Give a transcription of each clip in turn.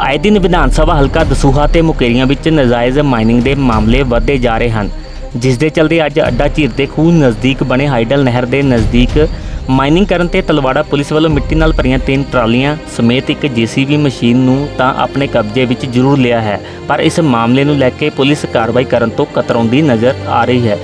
ਆਏ ਦਿਨ ਵਿਧਾਨ ਸਭਾ ਹਲਕਾ ਦਸੂਹਾ ਤੇ ਮੁਕੇਰੀਆਂ ਵਿੱਚ ਨਜਾਇਜ਼ ਮਾਈਨਿੰਗ ਦੇ ਮਾਮਲੇ ਵੱਧਦੇ ਜਾ ਰਹੇ ਹਨ, ਜਿਸ ਦੇ ਚਲਦੇ ਅੱਜ ਅੱਡਾ ਝੀਰ ਦੇ ਖੂਹ ਨਜ਼ਦੀਕ ਬਣੇ ਹਾਈਡਲ ਨਹਿਰ ਦੇ ਨਜ਼ਦੀਕ ਮਾਈਨਿੰਗ ਕਰਨ ਤੇ ਤਲਵਾੜਾ ਪੁਲਿਸ ਵੱਲੋਂ ਮਿੱਟੀ ਨਾਲ ਭਰੀਆਂ ਤਿੰਨ ਟਰਾਲੀਆਂ ਸਮੇਤ ਇੱਕ ਜੀਸੀਬੀ ਮਸ਼ੀਨ ਨੂੰ ਤਾਂ ਆਪਣੇ ਕਬਜ਼ੇ ਵਿੱਚ ਜ਼ਰੂਰ ਲਿਆ ਹੈ, ਪਰ ਇਸ ਮਾਮਲੇ ਨੂੰ ਲੈ ਕੇ ਪੁਲਿਸ ਕਾਰਵਾਈ ਕਰਨ ਤੋਂ ਕਤਰਾਉਂਦੀ ਨਜ਼ਰ ਆ ਰਹੀ ਹੈ।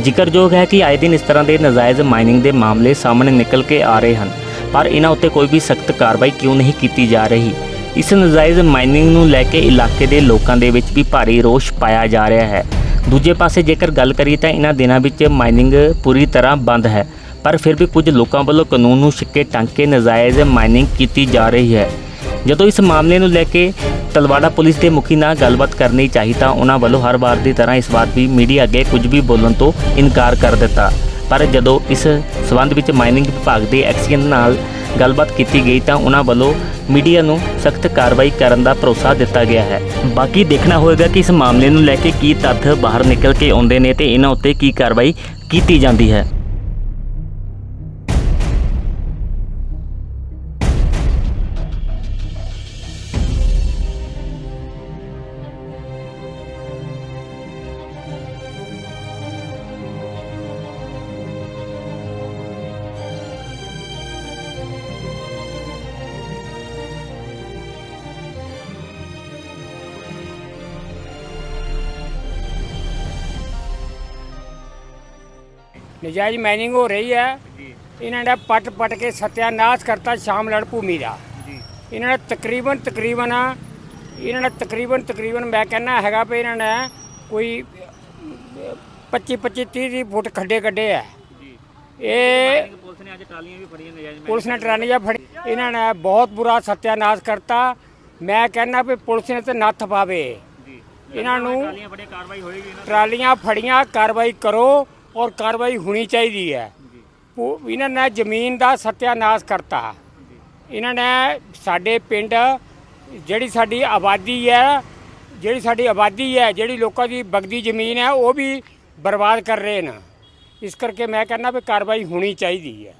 ਜ਼ਿਕਰਯੋਗ ਹੈ ਕਿ ਆਏ ਦਿਨ ਇਸ ਤਰ੍ਹਾਂ ਦੇ ਨਜਾਇਜ਼ ਮਾਈਨਿੰਗ ਦੇ ਮਾਮਲੇ ਸਾਹਮਣੇ ਨਿਕਲ ਕੇ ਆ ਰਹੇ ਹਨ, ਪਰ ਇਹਨਾਂ ਉੱਤੇ ਕੋਈ ਵੀ ਸਖਤ ਕਾਰਵਾਈ ਕਿਉਂ ਨਹੀਂ ਕੀਤੀ ਜਾ ਰਹੀ। ਇਸ ਨਜਾਇਜ਼ ਮਾਈਨਿੰਗ ਨੂੰ ਲੈ ਕੇ ਇਲਾਕੇ ਦੇ ਲੋਕਾਂ ਦੇ ਵਿੱਚ ਵੀ ਭਾਰੀ ਰੋਸ਼ ਪਾਇਆ ਜਾ ਰਿਹਾ ਹੈ। ਦੂਜੇ ਪਾਸੇ ਜੇਕਰ ਗੱਲ ਕਰੀਏ ਤਾਂ ਇਹਨਾਂ ਦਿਨਾਂ ਵਿੱਚ ਮਾਈਨਿੰਗ ਪੂਰੀ ਤਰ੍ਹਾਂ ਬੰਦ ਹੈ, ਪਰ ਫਿਰ ਵੀ ਕੁਝ ਲੋਕਾਂ ਵੱਲੋਂ ਕਾਨੂੰਨ ਨੂੰ ਛਿੱਕੇ ਟੰਗ ਕੇ ਨਜਾਇਜ਼ ਮਾਈਨਿੰਗ ਕੀਤੀ ਜਾ ਰਹੀ ਹੈ। ਜਦੋਂ ਇਸ ਮਾਮਲੇ ਨੂੰ ਲੈ ਕੇ ਤਲਵਾੜਾ ਪੁਲਿਸ ਦੇ ਮੁਖੀ ਨਾਲ ਗੱਲਬਾਤ ਕਰਨੀ ਚਾਹੀ ਤਾਂ ਉਹਨਾਂ ਵੱਲੋਂ ਹਰ ਵਾਰ ਦੀ ਤਰ੍ਹਾਂ ਇਸ ਵਾਰ ਵੀ ਮੀਡੀਆ ਅੱਗੇ ਕੁਝ ਵੀ ਬੋਲਣ ਤੋਂ ਇਨਕਾਰ ਕਰ ਦਿੱਤਾ। ਪਰ ਜਦੋਂ ਇਸ ਸਬੰਧ ਵਿੱਚ ਮਾਈਨਿੰਗ ਵਿਭਾਗ ਦੇ ਐਕਸੀਅਨ ਨਾਲ ਗੱਲਬਾਤ ਕੀਤੀ ਗਈ ਤਾਂ ਉਹਨਾਂ ਵੱਲੋਂ ਮੀਡੀਆ ਨੂੰ ਸਖਤ ਕਾਰਵਾਈ ਕਰਨ ਦਾ ਭਰੋਸਾ ਦਿੱਤਾ ਗਿਆ ਹੈ। ਬਾਕੀ ਦੇਖਣਾ ਹੋਵੇਗਾ ਕਿ ਇਸ ਮਾਮਲੇ ਨੂੰ ਲੈ ਕੇ ਕੀ ਤੱਥ ਬਾਹਰ ਨਿਕਲ ਕੇ ਆਉਂਦੇ ਨੇ ਤੇ ਇਹਨਾਂ ਉੱਤੇ ਕੀ ਕਾਰਵਾਈ ਕੀਤੀ ਜਾਂਦੀ ਹੈ। ਨਜਾਇਜ਼ ਮਾਈਨਿੰਗ ਹੋ ਰਹੀ ਹੈ। ਇਹਨਾਂ ਨੇ ਪਟ ਪਟ ਕੇ ਸਤਿਆਨਾਸ਼ ਕਰਤਾ ਸ਼ਾਮ ਲੜ ਭੂਮੀ ਦਾ। ਇਹਨਾਂ ਨੇ ਤਕਰੀਬਨ ਤਕਰੀਬਨ ਇਹਨਾਂ ਨੇ ਤਕਰੀਬਨ ਤਕਰੀਬਨ ਮੈਂ ਕਹਿੰਦਾ ਹੈਗਾ ਵੀ ਇਹਨਾਂ ਨੇ ਕੋਈ 25 25 30 30 ਫੁੱਟ ਖੱਡੇ ਕੱਢੇ ਆ। ਇਹ ਪੁਲਿਸ ਨੇ ਅੱਜ ਟਾਲੀਆਂ ਵੀ ਫੜੀਆਂ ਨਜਾਇਜ਼ ਪੁਲਿਸ ਨੇ ਟਰਾਲੀਆਂ ਫੜੀ ਇਹਨਾਂ ਨੇ ਬਹੁਤ ਬੁਰਾ ਸਤਿਆਨਾਸ਼ ਕਰਤਾ। ਮੈਂ ਕਹਿੰਦਾ ਵੀ ਪੁਲਿਸ ਨੇ ਤੇ ਨੱਥ ਪਾਵੇ। ਇਹਨਾਂ ਨੂੰ ਫੜੇ ਕਾਰਵਾਈ ਹੋਏਗੀ ਟਰਾਲੀਆਂ ਫੜੀਆਂ ਕਾਰਵਾਈ ਕਰੋ। ਔਰ ਕਾਰਵਾਈ ਹੋਣੀ ਚਾਹੀਦੀ ਹੈ। ਉਹ ਇਹਨਾਂ ਨੇ ਜ਼ਮੀਨ ਦਾ ਸਤਿਆਨਾਸ਼ ਕਰਤਾ। ਇਹਨਾਂ ਨੇ ਸਾਡੇ ਪਿੰਡ ਜਿਹੜੀ ਸਾਡੀ ਆਬਾਦੀ ਹੈ, ਜਿਹੜੀ ਸਾਡੀ ਆਬਾਦੀ ਹੈ, ਜਿਹੜੀ ਲੋਕਾਂ ਦੀ ਬਗਦੀ ਜ਼ਮੀਨ ਹੈ, ਉਹ ਵੀ ਬਰਬਾਦ ਕਰ ਰਹੇ ਨੇ। ਇਸ ਕਰਕੇ ਮੈਂ ਕਹਿੰਦਾ ਵੀ ਕਾਰਵਾਈ ਹੋਣੀ ਚਾਹੀਦੀ ਹੈ।